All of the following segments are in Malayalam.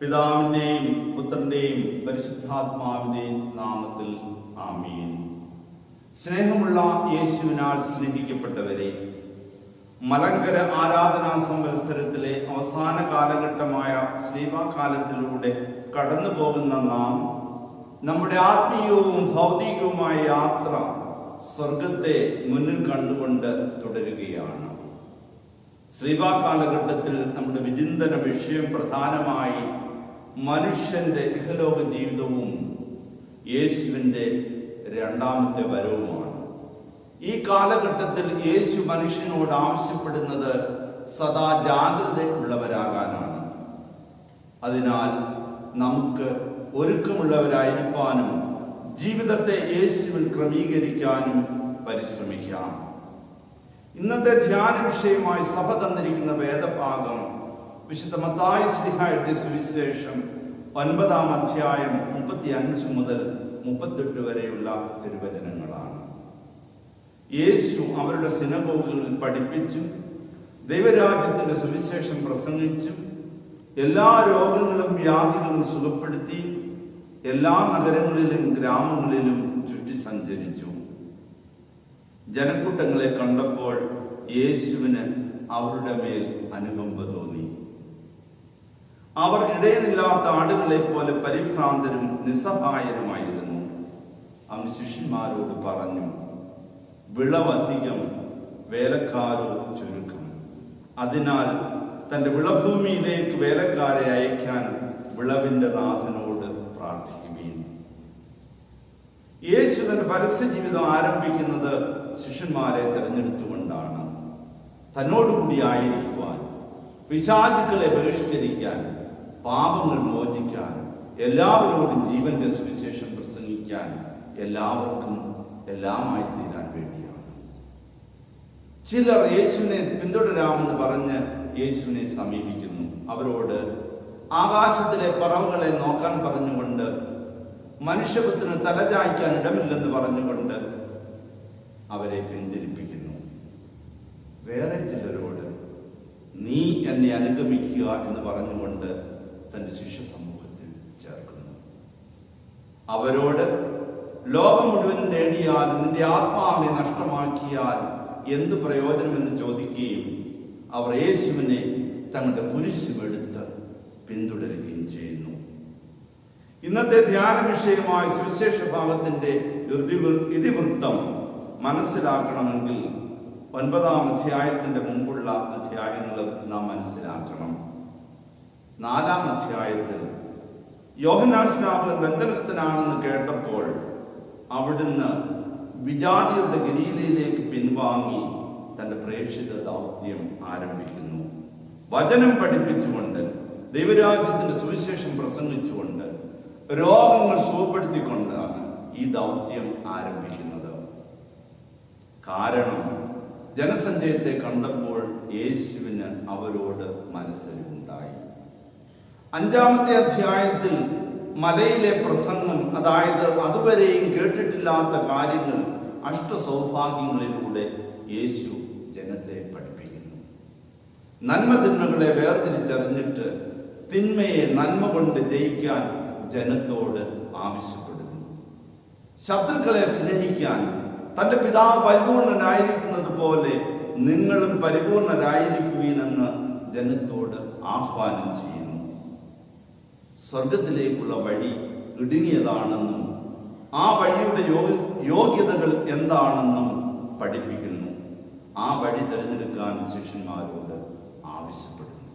പിതാവിന്റെയും പുത്രന്റെയും പരിശുദ്ധാത്മാവിന്റെയും നാമത്തിൽ ആമീൻ. സ്നേഹമുള്ള യേശുവിനാൽ സ്നേഹിക്കപ്പെട്ടവരെ മലങ്കര ആരാധനാ സംവത്സരത്തിലെ അവസാന കാലഘട്ടമായ ശ്രീവാകാലത്തിലൂടെ കടന്നു പോകുന്ന നാം നമ്മുടെ ആത്മീയവും ഭൗതികവുമായ യാത്ര സ്വർഗത്തെ മുന്നിൽ കണ്ടുകൊണ്ട് തുടരുകയാണ്. ശ്രീവാ കാലഘട്ടത്തിൽ നമ്മുടെ വിചിന്തന വിഷയം പ്രധാനമായി മനുഷ്യന്റെ ഇഹലോക ജീവിതവും യേശുവിന്റെ രണ്ടാമത്തെ വരവുമാണ്. ഈ കാലഘട്ടത്തിൽ യേശു മനുഷ്യനോട് ആവശ്യപ്പെടുന്നത് സദാ ജാഗ്രത ഉള്ളവരാകാനാണ് അതിനാൽ നമുക്ക് ഒരുക്കമുള്ളവരായിരിക്കാനും ജീവിതത്തെ യേശുവിൽ ക്രമീകരിക്കാനും പരിശ്രമിക്കാം. ഇന്നത്തെ ധ്യാന വിഷയമായി സഭ തന്നിരിക്കുന്ന വേദഭാഗം വിശുദ്ധ മത്തായി ശ്രീഹായുടെ സുവിശേഷം ഒൻപതാം അധ്യായം മുപ്പത്തി അഞ്ച് മുതൽ മുപ്പത്തെട്ട് വരെയുള്ള തിരുവചനങ്ങളാണ്. യേശു അവരുടെ സിനഗോഗുകളിൽ പഠിപ്പിച്ചും ദൈവരാജ്യത്തിന്റെ സുവിശേഷം പ്രസംഗിച്ചും എല്ലാ രോഗങ്ങളും വ്യാധികളും സുഖപ്പെടുത്തി എല്ലാ നഗരങ്ങളിലും ഗ്രാമങ്ങളിലും ചുറ്റി സഞ്ചരിച്ചു ജനക്കൂട്ടങ്ങളെ കണ്ടപ്പോൾ യേശുവിന് അവരുടെ മേൽ അനുകമ്പ തോന്നി. അവർ ഇടയിലില്ലാത്ത ആടുകളെ പോലെ പരിഭ്രാന്തരും നിസ്സഹായരുമായിരുന്നു. അവൻ ശിഷ്യന്മാരോട് പറഞ്ഞു വിളവധികം വേലക്കാരോ ചുരുക്കം. അതിനാൽ തന്റെ വിളഭൂമിയിലേക്ക് വേലക്കാരെ അയക്കാൻ വിളവിന്റെ നാഥനോട് പ്രാർത്ഥിക്കുകയും യേശു തന്റെ പരസ്യ ജീവിതം ആരംഭിക്കുന്നത് ശിഷ്യന്മാരെ തിരഞ്ഞെടുത്തുകൊണ്ടാണ്. തന്നോടുകൂടി ആയിരിക്കുവാൻ പിശാചുക്കളെ ബഹിഷ്കരിക്കാൻ പാപങ്ങൾ മോചിക്കാൻ എല്ലാവരോടും ജീവന്റെ സുവിശേഷം പ്രസംഗിക്കാൻ എല്ലാവർക്കും എല്ലാമായി തീരാൻ വേണ്ടിയാണ്. ചിലർ യേശുവിനെ പിന്തുടരാമെന്ന് പറഞ്ഞ് യേശുവിനെ സമീപിക്കുന്നു. അവരോട് ആകാശത്തിലെ പറവുകളെ നോക്കാൻ പറഞ്ഞുകൊണ്ട് മനുഷ്യപുത്രന് തലചായ്ക്കാൻ ഇടമില്ലെന്ന് പറഞ്ഞുകൊണ്ട് അവരെ പിന്തിരിപ്പിക്കുന്നു. വേറെ ചിലരോട് നീ എന്നെ അനുഗമിക്കുക എന്ന് പറഞ്ഞുകൊണ്ട് തന്റെ ശിഷ്യ സമൂഹത്തിൽ ചേർക്കുന്നു. അവരോട് ലോകം മുഴുവൻ നേടിയാൽ നിന്റെ ആത്മാവിനെ നഷ്ടമാക്കിയാൽ എന്ത് പ്രയോജനമെന്ന് ചോദിക്കുകയും അവർ യേശുവിനെ തങ്ങളുടെ കുരിശുമെടുത്ത് പിന്തുടരുകയും ചെയ്യുന്നു. ഇന്നത്തെ ധ്യാന വിഷയമായ സുവിശേഷ ഭാഗത്തിന്റെ ഇതിവൃത്തം മനസ്സിലാക്കണമെങ്കിൽ ഒൻപതാം അധ്യായത്തിന്റെ മുമ്പുള്ള അധ്യായങ്ങളും നാം മനസ്സിലാക്കണം. നാലാം അധ്യായത്തിൽ സ്നാപകൻ ബന്ധനസ്ഥനാണെന്ന് കേട്ടപ്പോൾ അവിടുന്ന് വിജാതിയുടെ ഗലീലയിലേക്ക് പിൻവാങ്ങി തന്റെ പ്രേക്ഷിത ദൗത്യം ആരംഭിക്കുന്നു. വചനം പഠിപ്പിച്ചുകൊണ്ട് ദൈവരാജ്യത്തിന്റെ സുവിശേഷം പ്രസംഗിച്ചുകൊണ്ട് രോഗങ്ങൾ സുഖപ്പെടുത്തിക്കൊണ്ടാണ് ഈ ദൗത്യം ആരംഭിക്കുന്നത്. കാരണം ജനസഞ്ചയത്തെ കണ്ടപ്പോൾ യേശുവിന് അവരോട് മനസ്സിലുണ്ടായി അഞ്ചാമത്തെ അധ്യായത്തിൽ മലയിലെ പ്രസംഗം അതായത് അതുവരെയും കേട്ടിട്ടില്ലാത്ത കാര്യങ്ങൾ അഷ്ടസൗഭാഗ്യങ്ങളിലൂടെ യേശു ജനത്തെ പഠിപ്പിക്കുന്നു. നന്മ തിന്മകളെ വേർതിരിച്ചറിഞ്ഞിട്ട് തിന്മയെ നന്മ കൊണ്ട് ജയിക്കാൻ ജനത്തോട് ആവശ്യപ്പെടുന്നു. ശത്രുക്കളെ സ്നേഹിക്കാൻ തന്റെ പിതാവ് പരിപൂർണനായിരിക്കുന്നത് പോലെ നിങ്ങളും പരിപൂർണരായിരിക്കുവീനെന്ന് ജനത്തോട് ആഹ്വാനം ചെയ്യുന്നു. സ്വർഗത്തിലേക്കുള്ള വഴി ഇടുങ്ങിയതാണെന്നും ആ വഴിയുടെ യോഗ്യതകൾ എന്താണെന്നും പഠിപ്പിക്കുന്നു. ആ വഴി തിരഞ്ഞെടുക്കാൻ ശിഷ്യന്മാരോട് ആവശ്യപ്പെടുന്നു.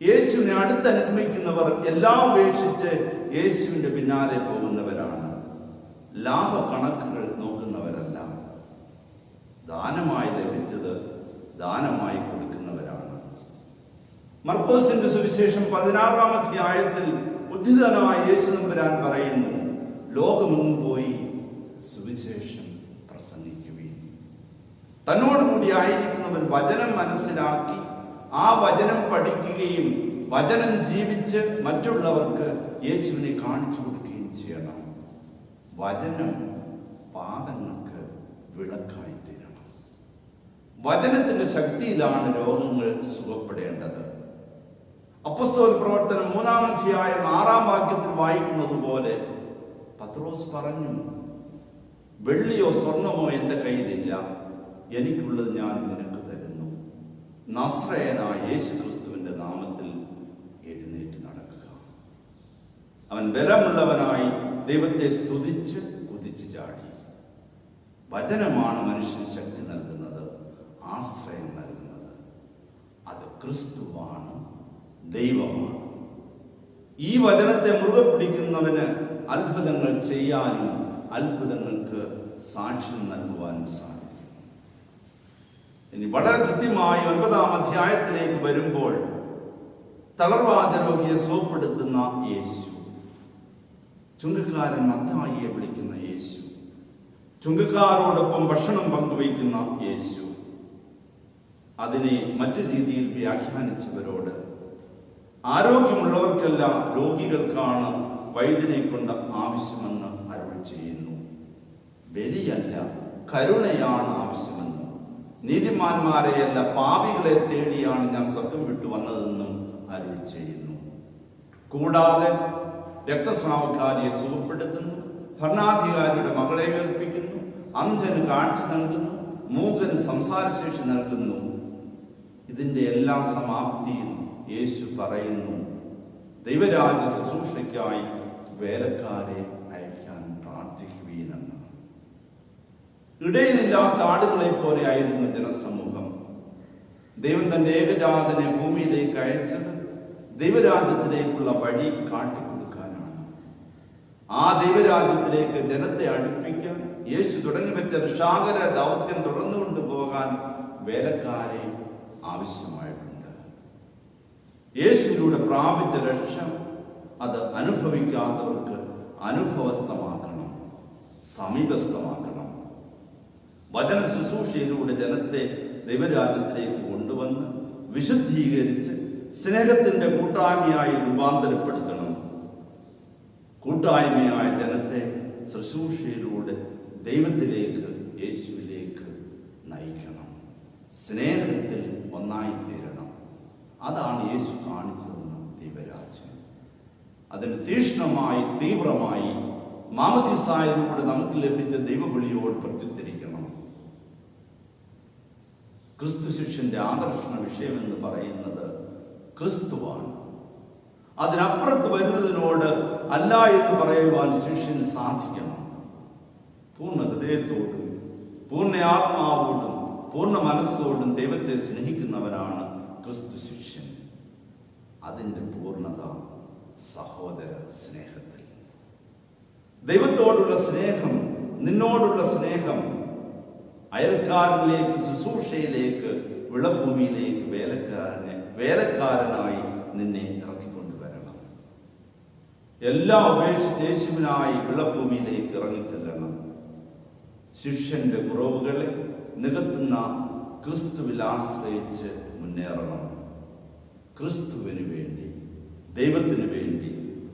യേശുവിനെ അടുത്തനുഗമിക്കുന്നവർ എല്ലാം ഉപേക്ഷിച്ച് യേശുവിന്റെ പിന്നാലെ പോകുന്നവരാണ്. ലാഭക്കണക്കുകൾ നോക്കുന്നവരല്ല. ദാനമായി ലഭിച്ചത് ദാനമായി കൊടുക്കുന്നവരാണ് മർക്കോസിന്റെ സുവിശേഷം പതിനാറാം അധ്യായത്തിൽ ഉദ്ധിതനായ യേശു നമ്പുരാൻ പറയുന്നു ലോകമെങ്ങും പോയി സുവിശേഷം പ്രസംഗിക്കുകയും തന്നോടുകൂടി ആയിരിക്കുന്നവൻ വചനം മനസ്സിലാക്കി ആ വചനം പഠിക്കുകയും വചനം ജീവിച്ച് മറ്റുള്ളവർക്ക് യേശുവിനെ കാണിച്ചു കൊടുക്കുകയും ചെയ്യണം. വചനം പാദങ്ങൾക്ക് വിളക്കായി തീരണം. വചനത്തിന്റെ ശക്തിയിലാണ് രോഗങ്ങൾ സുഖപ്പെടേണ്ടത്. അപ്പസ്തോൽ പ്രവർത്തനം മൂന്നാം അധ്യായം ആറാം വാക്യത്തിൽ വായിക്കുന്നത് പോലെ പത്രോസ് പറഞ്ഞു വെള്ളിയോ സ്വർണമോ എന്റെ കയ്യിലില്ല. എനിക്കുള്ളത് ഞാൻ നിനക്ക് തരുന്നു. നസ്രയനായ യേശു ക്രിസ്തുവിന്റെ നാമത്തിൽ എഴുന്നേറ്റ് നടക്കുക. അവൻ ബലമുള്ളവനായി ദൈവത്തെ സ്തുതിച്ച് കുതിച്ചു ചാടി. വചനമാണ് മനുഷ്യന് ശക്തി നൽകുന്നത് ആശ്രയം നൽകുന്നത്. അത് ക്രിസ്തുവാണ്. ദൈവമാണ്. ഈ വചനത്തെ മുറുകെ പിടിക്കുന്നവന് അത്ഭുതങ്ങൾ ചെയ്യാനും അത്ഭുതങ്ങൾക്ക് സാക്ഷ്യം നൽകുവാനും സാധിക്കും. ഇനി വളരെ കൃത്യമായി ഒൻപതാം അധ്യായത്തിലേക്ക് വരുമ്പോൾ തളർവാദ രോഗിയെ സോപ്പെടുത്തുന്ന യേശു. ചുങ്കക്കാരൻ മത്തായിയെ വിളിക്കുന്ന യേശു. ചുങ്കക്കാരോടൊപ്പം ഭക്ഷണം പങ്കുവയ്ക്കുന്ന യേശു. അതിനെ മറ്റു രീതിയിൽ വ്യാഖ്യാനിച്ചവരോട് ആരോഗ്യമുള്ളവർക്കെല്ലാം രോഗികൾക്കാണ് വൈദ്യനെ കൊണ്ട് ആവശ്യമെന്ന് അരുൾ ചെയ്യുന്നു. ബലിയല്ല കരുണയാണ് ആവശ്യമെന്ന്. നീതിമാന്മാരെയല്ല പാപികളെ തേടിയാണ് ഞാൻ സത്യം വിട്ടു വന്നതെന്നും അരുൾ ചെയ്യുന്നു. കൂടാതെ രക്തസ്രാവക്കാരിയെ സുഖപ്പെടുത്തുന്നു ഭരണാധികാരിയുടെ മകളെ ഏൽപ്പിക്കുന്നു അന്ധന് കാഴ്ച നൽകുന്നു മൂകന് സംസാരശേഷി നൽകുന്നു. ഇതിന്റെ എല്ലാ സമാപ്തിയിൽ യേശു പറയുന്നു ദൈവരാജ ശുശ്രൂഷയ്ക്കായി വേലക്കാരെ അയക്കാൻ പ്രാർത്ഥിക്കുകയെന്ന് ഇടയിലില്ലാത്ത ആടുകളെ പോലെ ആയിരുന്നു ജനസമൂഹം. ദൈവം തന്റെ ഏകജാതനെ ഭൂമിയിലേക്ക് അയച്ചത് ദൈവരാജ്യത്തിലേക്കുള്ള വഴി കാട്ടിക്കൊടുക്കാനാണ്. ആ ദൈവരാജ്യത്തിലേക്ക് ജനത്തെ അടുപ്പിക്കാൻ യേശു തുടങ്ങി വെച്ച രക്ഷാകര ദൗത്യം തുടർന്നുകൊണ്ട് പോകാൻ വേലക്കാരെ ആവശ്യമായിട്ടുണ്ട് യേശുവിലൂടെ പ്രാപിച്ച രക്ഷ അത് അനുഭവിക്കാത്തവർക്ക് അനുഭവസ്ഥമാക്കണം സമീപസ്ഥമാക്കണം. വചന ശുശ്രൂഷയിലൂടെ ജനത്തെ ദൈവരാജ്യത്തിലേക്ക് കൊണ്ടുവന്ന് വിശുദ്ധീകരിച്ച് സ്നേഹത്തിന്റെ കൂട്ടായ്മയായി രൂപാന്തരപ്പെടുത്തണം. കൂട്ടായ്മയായ ജനത്തെ ശുശ്രൂഷയിലൂടെ ദൈവത്തിലേക്ക് യേശുവിലേക്ക് നയിക്കണം. സ്നേഹത്തിൽ ഒന്നായിത്തീരണം. അതാണ് യേശു കാണിച്ചു തന്ന ദൈവരാജ്യം. അതിന് തീക്ഷ്ണമായി തീവ്രമായി മാമതിസായതിലൂടെ നമുക്ക് ലഭിച്ച ദൈവവിളിയോട് പ്രത്യുത്തരിക്കണം ക്രിസ്തു ശിഷ്യന്റെ ആകർഷണ വിഷയം എന്ന് പറയുന്നത് ക്രിസ്തുവാണ്. അതിനപ്പുറത്ത് വരുന്നതിനോട് അല്ല എന്ന് പറയുവാൻ ശിഷ്യന് സാധിക്കണം. പൂർണ ഹൃദയത്തോടും പൂർണ ആത്മാവോടും പൂർണ മനസ്സോടും ദൈവത്തെ സ്നേഹിക്കുന്നവനാണ് ക്രിസ്തു ശിഷ്യൻ അതിന്റെ പൂർണത സഹോദര സ്നേഹത്തിൽ. ദൈവത്തോടുള്ള സ്നേഹം നിന്നോടുള്ള സ്നേഹം അയൽക്കാരനിലേക്ക് ശുശ്രൂഷയിലേക്ക് വിളഭൂമിയിലേക്ക് വേലക്കാരനെ വേലക്കാരനായി നിന്നെ ഇറക്കിക്കൊണ്ടുവരണം. എല്ലാം ഉപേക്ഷിച്ച് യേശുവിനായി വിളഭൂമിയിലേക്ക് ഇറങ്ങിച്ചെല്ലണം. ശിഷ്യന്റെ കുറവുകളെ നികത്തുന്ന ക്രിസ്തുവിൽ ആശ്രയിച്ച് മുന്നേറണം. ക്രിസ്തുവിന് വേണ്ടി ദൈവത്തിന് വേണ്ടി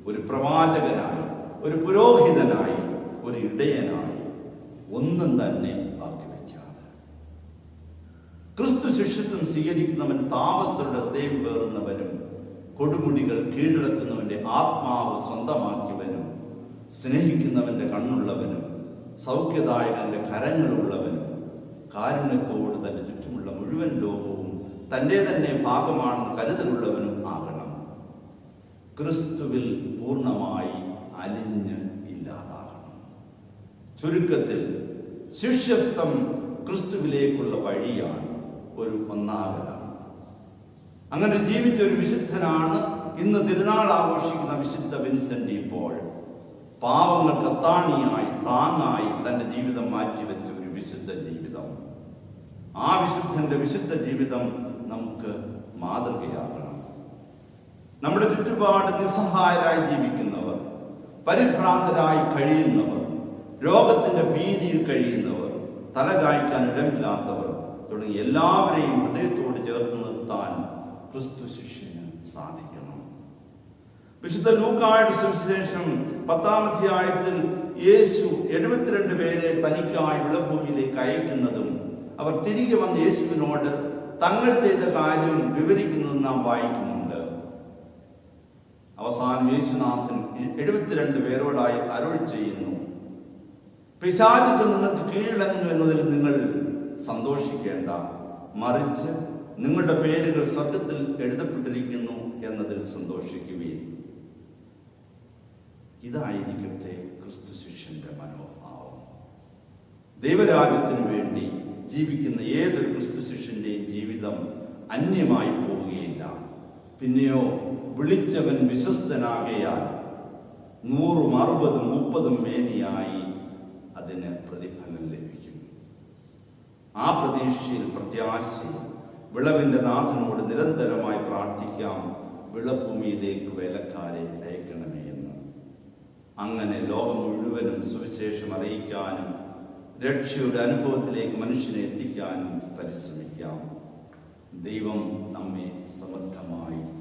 ഒരു പ്രവാചകനായി ഒരു പുരോഹിതനായി ഒരു ഇടയനായി ഒന്നും തന്നെ ബാക്കി വയ്ക്കാതെ. ക്രിസ്തു ശിഷ്യത്വം സ്വീകരിക്കുന്നവൻ താമസരുടെ ഹൃദയം വേറുന്നവനും കൊടുമുടികൾ കീഴടക്കുന്നവന്റെ ആത്മാവ് സ്വന്തമാക്കിയവനും സ്നേഹിക്കുന്നവന്റെ കണ്ണുള്ളവനും സൗഖ്യദായകന്റെ കരങ്ങളുള്ളവനും കാരുണ്യത്തോട് തന്റെ ചുറ്റുമുള്ള മുഴുവൻ ലോകവും തന്റെ തന്നെ ഭാഗമാണെന്ന് കരുതലുള്ളവനും ആകണം. ക്രിസ്തുവിൽ പൂർണമായി അലിഞ്ഞ് ഇല്ലാതാകണം. ചുരുക്കത്തിൽ ശിഷ്യസ്ഥം ക്രിസ്തുവിലേക്കുള്ള വഴിയാണ് ഒരു ഒന്നാകലാണ്. അങ്ങനെ ജീവിച്ച ഒരു വിശുദ്ധനാണ് ഇന്ന് തിരുനാൾ ആഘോഷിക്കുന്ന വിശുദ്ധ വിൻസെന്റ് ഇപ്പോൾ പാവങ്ങൾക്ക് അത്താണിയായി താങ്ങായി തന്റെ ജീവിതം മാറ്റിവെച്ച ഒരു വിശുദ്ധ ജീവിതം. ആ വിശുദ്ധന്റെ വിശുദ്ധ ജീവിതം നമുക്ക് മാതൃകയാകണം. നമ്മുടെ ചുറ്റുപാട് നിസ്സഹായരായി ജീവിക്കുന്നവർ പരിഭ്രാന്തരായി കഴിയുന്നവർ രോഗത്തിന്റെ ഭീതിയിൽ കഴിയുന്നവർ തലചായ്ക്കാൻ ഇടമില്ലാത്തവർ തുടങ്ങി എല്ലാവരെയും ഹൃദയത്തോട് ചേർത്ത് നിർത്താൻ ക്രിസ്തു ശിഷ്യന് സാധിക്കണം. വിശുദ്ധ ലൂക്കായുടെ സുവിശേഷം പത്താം അധ്യായത്തിൽ യേശു എഴുപത്തിരണ്ട് പേരെ തനിക്കായി വിളഭൂമിയിലേക്ക് അയക്കുന്നതും അവർ തിരികെ വന്ന് യേശുവിനോട് തങ്ങൾ ചെയ്ത കാര്യം വിവരിക്കുന്നത് നാം വായിക്കുന്നുണ്ട്. അവസാനം യേശുനാഥൻ എഴുപത്തിരണ്ട് പേരോടായി അരുൾ ചെയ്യുന്നു. പിശാചിട്ട് നിങ്ങൾക്ക് കീഴടങ്ങുന്നു എന്നതിൽ നിങ്ങൾ സന്തോഷിക്കേണ്ട. മറിച്ച് നിങ്ങളുടെ പേരുകൾ സ്വർഗത്തിൽ എഴുതപ്പെട്ടിരിക്കുന്നു എന്നതിൽ സന്തോഷിക്കുകയും ഇതായിരിക്കട്ടെ ക്രിസ്തു ശിഷ്യന്റെ മനോഭാവം. ദൈവരാജ്യത്തിനു വേണ്ടി ജീവിക്കുന്ന ജീവിതം അന്യമായി പോവുകയില്ല. പിന്നെയോ വിളിച്ചവൻ വിശ്വസ്തനാകയാൽ നൂറും അറുപതും മുപ്പതും മേനിയായി അതിന് പ്രതിഫലം ലഭിക്കും. ആ പ്രതീക്ഷയിൽ പ്രത്യാശയിൽ വിളവിന്റെ നാഥനോട് നിരന്തരമായി പ്രാർത്ഥിക്കാം വിളഭൂമിയിലേക്ക് വേലക്കാരെ അയക്കണമേ എന്ന്. അങ്ങനെ ലോകം മുഴുവനും സുവിശേഷം അറിയിക്കാനും രക്ഷയുടെ അനുഭവത്തിലേക്ക് മനുഷ്യനെ എത്തിക്കാനും പരിശ്രമിക്കാം. ദൈവം നമ്മെ സമർത്ഥമായി.